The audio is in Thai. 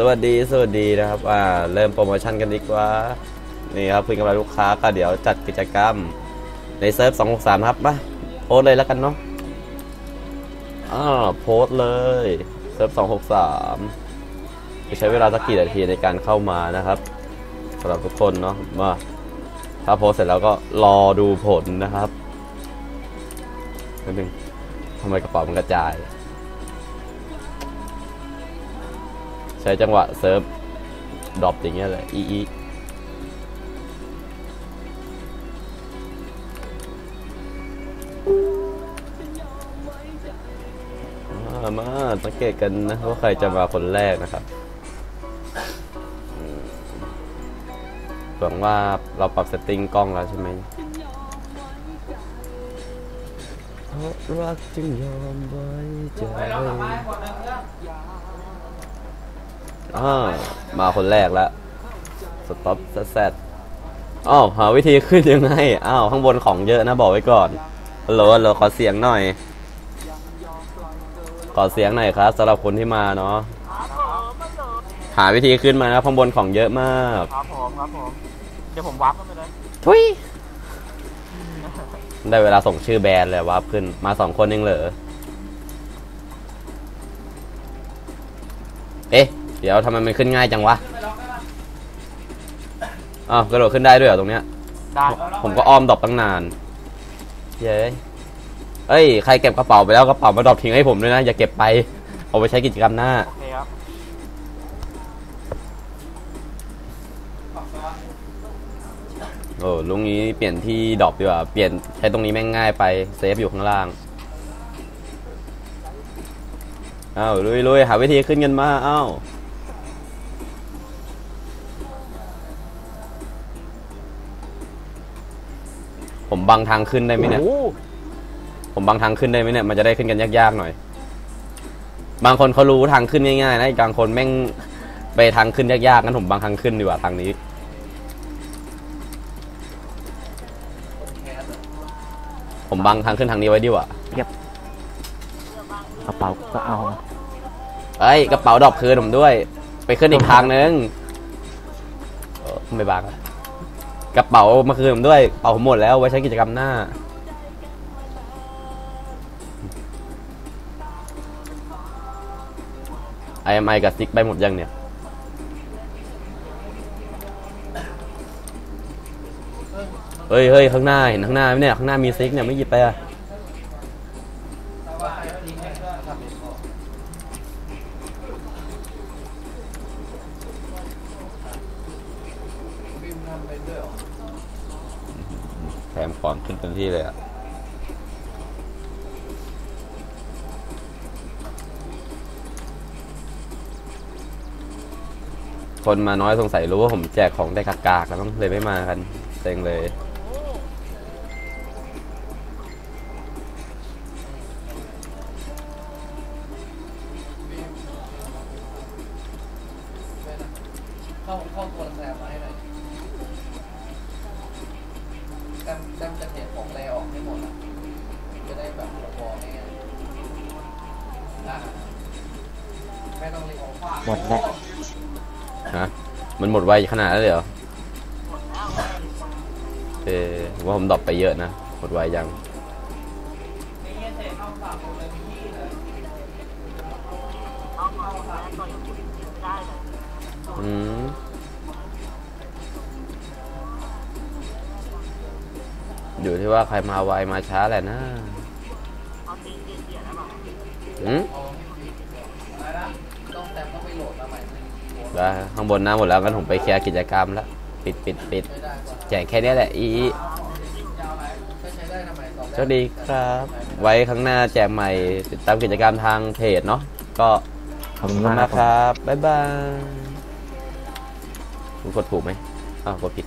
สวัสดีสวัสดีนะครับอ่าเริ่มโปรโมชั่นกันดีกว่านี่ครับเพื่อนกำลังลูกค้าก็เดี๋ยวจัดกิจกรรมในเซิร์ฟ263ครับมาโพสเลยแล้วกันเนาะอ่าโพสเลยเซิร์ฟ263จะใช้เวลาสักกี่นาทีในการเข้ามานะครับสำหรับทุกคนเนาะมาถ้าโพสเสร็จแล้วก็รอดูผลนะครับนิดนึงทำไมกระเป๋ามันกระจาย ช้จังหวะเซิร์ฟดรอปอย่างเงี้ยเลยอีอีมาสังเกตกันนะว่าใครจะมาคนแรกนะครับหวังว่าเราปรับเซตติ้งกล้องแล้วใช่ไหมเพราะรักจึงยอมไว้ใจ อ่ามาคนแรกแล้วสต็อปแซดอ้าวหาวิธีขึ้นยังไงอ้าวข้างบนของเยอะนะบอกไว้ก่อนฮัลโหลฮัลโหลขอเสียงหน่อย ขอเสียงหน่อยครับสำหรับคนที่มาเนาะหาวิธีขึ้นมานะข้างบนของเยอะมากครับผมครับผมเดี๋ยวผมวับเข้าไปเลยทุยได้เวลาส่งชื่อแบรนด์เลยว่าขึ้นมาสองคนเองเหรอเอ๊ะ เดี๋ยวทำไมมันขึ้นง่ายจังวะอ้าวกระโดดขึ้นได้ด้วยเหรอตรงเนี้ย ได้ผมก็อ้อมดรอปตั้งนาน เย้ยเอ้ยใครเก็บกระเป๋าไปแล้วกระเป๋ามาดรอปทิ้งให้ผมด้วยนะอย่าเก็บไป เอาไปใช้กิจกรรมหน้า โอเคครับโอ้ลุงนี้เปลี่ยนที่ดรอปดีกว่า เปลี่ยนใช้ตรงนี้แม่งง่ายไปเซฟอยู่ข้างล่างอ้าวลุยลุยหาวิธีขึ้นกันมาอ้าว ผมบังทางขึ้นได้ไหมเนี่ยโอ้โหผมบังทางขึ้นได้ไหมเนี่ย มันจะได้ขึ้นกันยากๆหน่อย บางคนเขารู้ทางขึ้นง่ายๆนะอีกบางคนแม่งไปทางขึ้นยากๆงั้นผมบังทางขึ้นดีกว่าทางนี้ ผมบังทางขึ้นทางนี้ไว้ดีกว่ากระเป๋าก็เอา เอ้ยกระเป๋าดรอปคืนผมด้วย ไปขึ้นอีกทางนึงเออไม่บังอะ กระเป๋ามาคืนผมด้วยกระเป๋าผมหมดแล้วไว้ใช้กิจกรรมหน้า ไอเอ็มไอกับซิกไปหมดยังเนี่ยเฮ้ยเฮ้ยข้างหน้าเห็นข้างหน้าไหมเนี่ยข้างหน้ามีซิกเนี่ยไม่หยิบไปอะ แถมของขึ้นเต็มที่เลยอะคนมาน้อยสงสัยรู้ว่าผมแจกของได้กากๆแล้วมั้งเลยไม่มากันเซ็งเลย เข้าเข้าตัว แซมแซมจะเทของแรออกให้หมดอะจะได้แบบพอง่ายๆอะไม่ต้องรีบออกฟาหมดแล้วฮะมันหมดไวขนาดนั้นเลยเหรอเออผมว่าผมดรอปไปเยอะนะหมดไวยังอืม อยู่ที่ว่าใครมาไวมาช้าแหละนะอืมอะไรนะต้องแซมต้องไปโหลดมาใหม่ได้ข้างบนหน้าหมดแล้วงั้นผมไปเคลียร์กิจกรรมแล้วปิดปิดปิดไม่ได้กว่าแจกแค่เนี้ยแหละอีอีก็ใช้ได้ทำไมตอนแรกสวัสดีครับ ไว้ข้างหน้าแจกใหม่ ติดตามกิจกรรมทางเพจเนาะก็ขอบขคุอบณคุณมากมากคครับรับ บ๊ายบายคุณกดถูกไหมอ้าวกดผิด